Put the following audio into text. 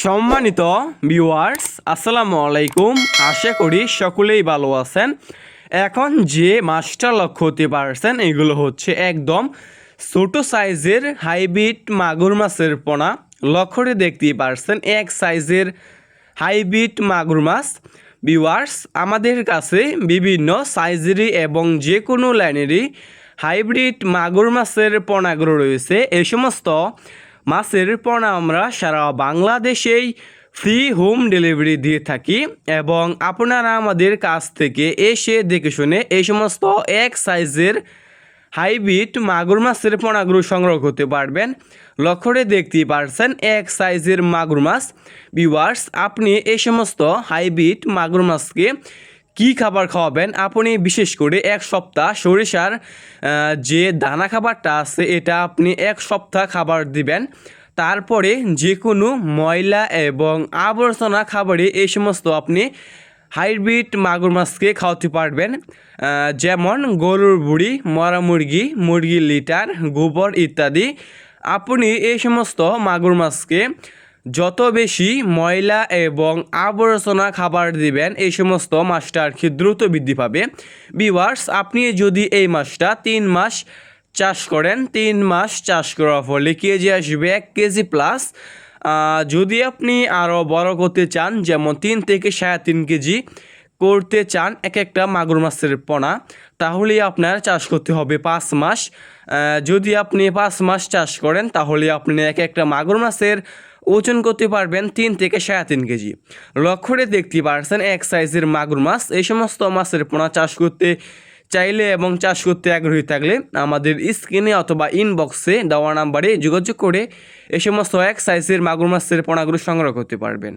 সম্মানিত ভিউয়ার্স আসসালামু আলাইকুম। আশা করি সকলেই ভালো আছেন। এখন যে মাছটা লক্ষ্য হতে পারছেন, এগুলো হচ্ছে একদম ছোট সাইজের হাইব্রিড মাগুর মাছের পোনা। লক্ষ্যটি দেখতেই পারছেন, এক সাইজের হাইব্রিড মাগুর মাছ। ভিউয়ার্স আমাদের কাছে বিভিন্ন সাইজেরই এবং যে কোনো লাইনেরই হাইব্রিড মাগুর মাছের পোনাগুলো রয়েছে। এই সমস্ত মাছের পোনা আমরা সারা বাংলাদেশেই ফ্রি হোম ডেলিভারি দিয়ে থাকি এবং আপনারা আমাদের কাছ থেকে এসে দেখে শুনে এই সমস্ত এক সাইজের হাইব্রিড মাগুর মাছের পোনাগুলো সংগ্রহ করতে পারবেন। লক্ষ্যরে দেখতেই পারছেন এক সাইজের মাগুর মাছ। ভিউয়ার্স আপনি এই সমস্ত হাইব্রিড মাগুর মাছকে কি খাবার খাওয়াবেন? আপনি বিশেষ করে এক সপ্তাহ সরিষার যে দানা খাবারটা আছে, এটা আপনি এক সপ্তাহ খাবার দিবেন। তারপরে যে কোনো ময়লা এবং আবর্জনা খাবারে এই সমস্ত আপনি হাইব্রিড মাগুর মাছকে খাওয়াতে পারবেন। যেমন গরুর বুড়ি, মরা মুরগি, মুরগির লিটার, গোবর ইত্যাদি। আপনি এই সমস্ত মাগুর মাছকে যত বেশি ময়লা এবং আবর্জনা খাবার দিবেন, এই সমস্ত মাছটা আর কি দ্রুত বৃদ্ধি পাবে। বিওয়ার্স আপনি যদি এই মাছটা তিন মাস চাষ করেন, তিন মাস চাষ করার ফলে কেজি আসবে এক কেজি প্লাস যদি আপনি আরও বড় করতে চান, যেমন তিন থেকে সাড়ে তিন কেজি করতে চান এক একটা মাগুর মাছের পোনা তাহলে আপনার চাষ করতে হবে পাঁচ মাস। যদি আপনি পাঁচ মাস চাষ করেন, তাহলে আপনি এক একটা মাগুর মাছের ওজন করতে পারবেন তিন থেকে সাড়ে তিন কেজি। লক্ষ্যরে দেখতে পারছেন এক সাইজের মাগুর মাছ, এই সমস্ত মাছের পোনা চাষ করতে চাইলে এবং চাষ করতে আগ্রহী থাকলে আমাদের স্ক্রিনে অথবা ইনবক্সে দেওয়া নাম্বারে যোগাযোগ করে এই সমস্ত এক সাইজের মাগুর মাছের পোনাগুলো সংগ্রহ করতে পারবেন।